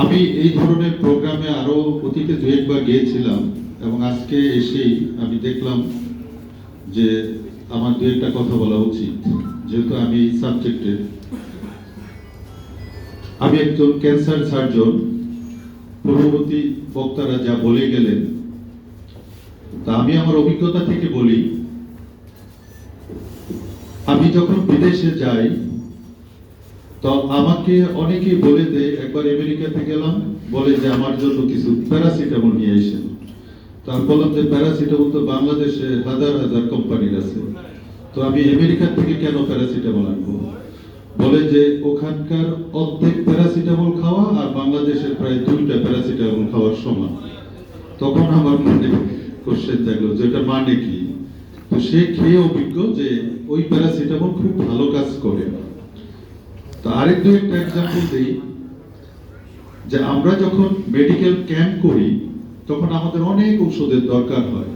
আমি এই ধরনের প্রোগ্রামে আরও অতীতে দু একবার গিয়েছিলাম এবং আজকে এসেই আমি দেখলাম যে আমার দু একটা কথা বলা উচিত, যেহেতু আমি এই সাবজেক্টে আমি একজন ক্যান্সার সার্জন, পূর্ববর্তী বক্তারা যা বলে গেলেন, তা আমি আমার অভিজ্ঞতা থেকে বলি। আমি যখন বিদেশে যাই তো আমাকে অনেকেই বলে দেয় একবার আমেরিকাতে গেলাম, বলে যে আমার জন্য কিছু প্যারাসিটামল নিয়ে এসেন তার বললাম যে, প্যারাসিটামল তো বাংলাদেশে হাজার হাজার কোম্পানির আছে। তো আমি আমেরিকা থেকে কেন প্যারাসিটামল আনব? বলে যে, ওখানকার অর্ধেক প্যারাসিটামল খাওয়া আর বাংলাদেশের প্রায় দুইটা প্যারাসিটামল খাওয়ার সমান। তখন আমার মনে কোশ্চেন থাকল যে, এটা মানে কি? তো সে খেয়ে অভিজ্ঞ যে, ওই প্যারাসিটামল খুব ভালো কাজ করে। তো আরেক একটা এক্সাম্পল দিই, যে আমরা যখন মেডিকেল ক্যাম্প করি, তখন আমাদের অনেক ঔষধের দরকার হয়।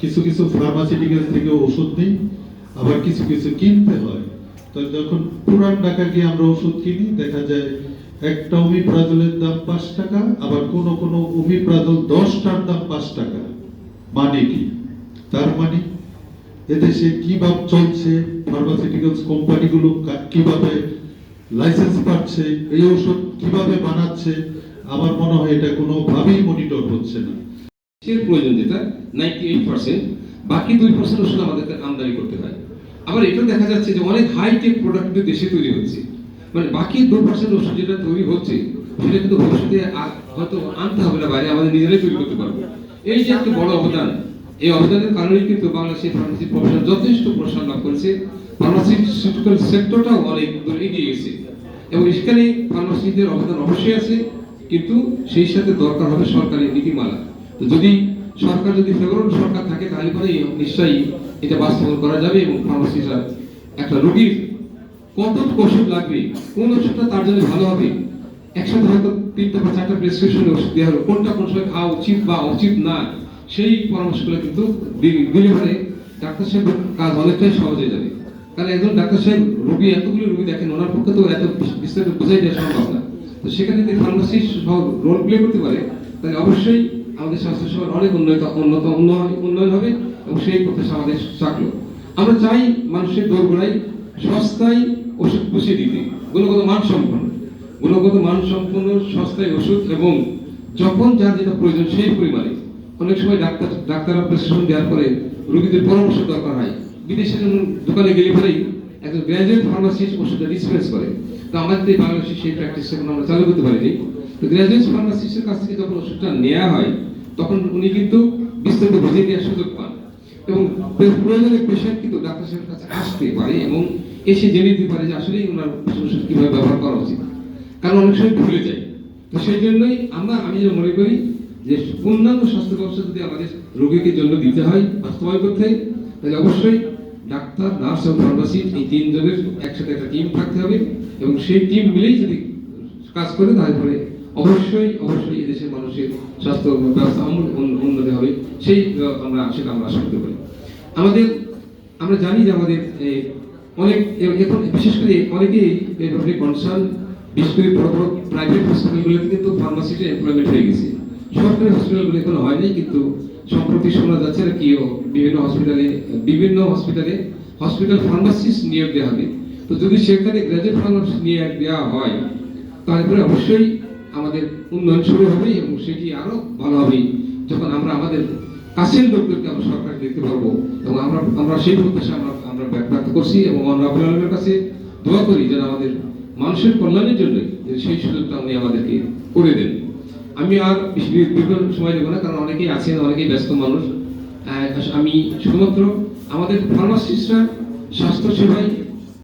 কিছু কিছু ফার্মাসিউটিক্যাল থেকে ওষুধ নিই, আবার কিছু কিছু কিনতে হয়। তো যখন পুরান ঢাকা গিয়ে আমরা ওষুধ কিনি, দেখা যায় একটা ওমিপ্রাজলের দাম পাঁচ টাকা, আবার কোন কোন ওমিপ্রাজল দশটার দাম পাঁচ টাকা। মানে কি? তার মানে এদেশে কীভাবে চলছে? ফার্মাসিউটিক্যালস কোম্পানিগুলো কীভাবে লাইসেন্স পাচ্ছে, এই ওষুধ কীভাবে বানাচ্ছে, আমার মনে হয় এটা কোনোভাবেই মনিটর হচ্ছে না। দেশের প্রয়োজন যেটা নাইনটি এইট পার্সেন্ট বাকি দুই পার্সেন্ট ওষুধ আমাদেরকে আমদানি করতে হয়। আবার এটা দেখা যাচ্ছে যে অনেক হাইটেক প্রোডাক্ট কিন্তু দেশে তৈরি হচ্ছে। মানে বাকি দু পার্সেন্ট ওষুধ যেটা তৈরি হচ্ছে, সেটা কিন্তু ভবিষ্যতে হয়তো আনতে হবে না, বাইরে আমাদের নিজেরাই তৈরি করতে পারব। এই যে একটা বড় অবদান এই অবদানের কারণেই কিন্তু বাংলাদেশের ফার্মেসি প্রফেশন যথেষ্ট প্রসার লাভ করেছে। ফার্মাসিউটিক্যাল সেক্টরটাও অনেক দূর এগিয়ে গেছে। এবং সেখানে ফার্মাসিদের অবদান অবশ্যই আছে, কিন্তু সেই সাথে দরকার হবে সরকারি নীতিমালা। তো যদি সরকার যদি ফেভারেবল সরকার থাকে, তাহলে পরে নিশ্চয়ই এটা বাস্তবায়ন করা যাবে এবং ফার্মাসিরা একটা রোগীর কত ওষুধ লাগবে, কোন ওষুধটা তার জন্য ভালো হবে, একসাথে হয়তো তিনটা বা চারটা প্রেসক্রিপশন ওষুধ দেওয়া হলো, কোনটা কোন সময় খাওয়া উচিত বা উচিত না সেই পরামর্শগুলো কিন্তু পরে ডাক্তার সাহেবের কাজ অনেকটাই সহজ হয়ে যাবে কারণ একজন ডাক্তার সাহেব রুগী, এতগুলো রুগী দেখেন, ওনার পক্ষে তো এত বিস্তারিত বোঝাই দেওয়া সম্ভব না। তো সেখানে যদি ফার্মাসিস্ট রোল প্লে করতে পারে, তাহলে অবশ্যই আমাদের স্বাস্থ্য সেবার অনেক উন্নত উন্নত উন্নয়ন উন্নয়ন হবে এবং সেই প্রত্যাশা আমাদের চাকলো আমরা চাই মানুষের দৌড়গোড়াই সস্তায় ওষুধ বসিয়ে দিতে। গুণগত মান সম্পন্ন গুণগত মান সম্পন্ন সস্তায় ওষুধ এবং যখন যার যেটা প্রয়োজন সেই পরিমাণে অনেক সময় ডাক্তার ডাক্তাররা প্রেসক্রিপশন দেওয়ার পরে রোগীদের পরামর্শ দরকার হয়। বিদেশে দোকানে গেলে পরেই একজন গ্র্যাজুয়েট ফার্মাসিস্ট ওষুধটা ডিসপেন্স করে। তো আমাদের এই বাংলাদেশে সেই প্র্যাকটিস এখন আমরা চালু করতে পারিনি। তো গ্র্যাজুয়েট ফার্মাসিস্টের কাছ থেকে যখন ওষুধটা নেওয়া হয়, তখন উনি কিন্তু বিস্তারিত বুঝিয়ে দেওয়ার সুযোগ পান। এবং প্রয়োজনে পেশেন্ট কিন্তু ডাক্তার সাহেবের কাছে আসতে পারে এবং এসে জেনে দিতে পারে যে আসলেই ওনার ওষুধ কীভাবে ব্যবহার করা উচিত। কারণ অনেক সময় ভুলে যায়। তো সেই জন্যই আমরা, আমি যেটা মনে করি যে অন্যান্য স্বাস্থ্য ব্যবস্থা যদি আমাদের রোগীকে জন্য দিতে হয়, বাস্তবায়ন করতে হয়, তাহলে অবশ্যই ডাক্তার, নার্স এবং ফার্মাসি এই তিনজনের একসাথে একটা টিম থাকতে হবে এবং সেই টিম মিলেই যদি কাজ করে তারপরে অবশ্যই অবশ্যই এদেশের মানুষের স্বাস্থ্য ব্যবস্থা উন্নতি হবে। সেই আমরা, সেটা আমরা আশা করতে পারি। আমাদের, আমরা জানি যে আমাদের অনেক এখন বিশেষ করে অনেকেই এই ব্যাপারে কনসার্ন বিশেষ করে বড় বড় প্রাইভেট হসপিটালগুলোতে কিন্তু ফার্মাসিতে এমপ্লয়মেন্ট হয়ে গেছে। সরকারি হসপিটালগুলো এখনও হয় নাই কিন্তু সম্প্রতি শোনা যাচ্ছে আর কি ও বিভিন্ন হসপিটালে বিভিন্ন হসপিটালে হসপিটাল ফার্মাসিস্ট নিয়োগ দেওয়া হবে। তো যদি সেখানে গ্রাজুয়েট ফার্মাসিস্ট নিয়োগ দেওয়া হয় তারপরে অবশ্যই আমাদের উন্নয়ন শুরু হবে এবং সেটি আরও ভালো হবে, যখন আমরা আমাদের কাছের লোকদেরকে আমরা সরকার দেখতে পারব। এবং আমরা আমরা সেই প্রত্যাশা আমরা আমরা ব্যক্ত করছি এবং রাবুল আলমের কাছে দোয়া করি যেন আমাদের মানুষের কল্যাণের জন্য সেই সুযোগটা উনি আমাদেরকে করে দেন। আমি আর দীর্ঘ সময় দেবো না, কারণ অনেকেই আছেন, অনেকেই ব্যস্ত মানুষ। আমি শুধুমাত্র আমাদের ফার্মাসিস্টরা স্বাস্থ্য সেবায়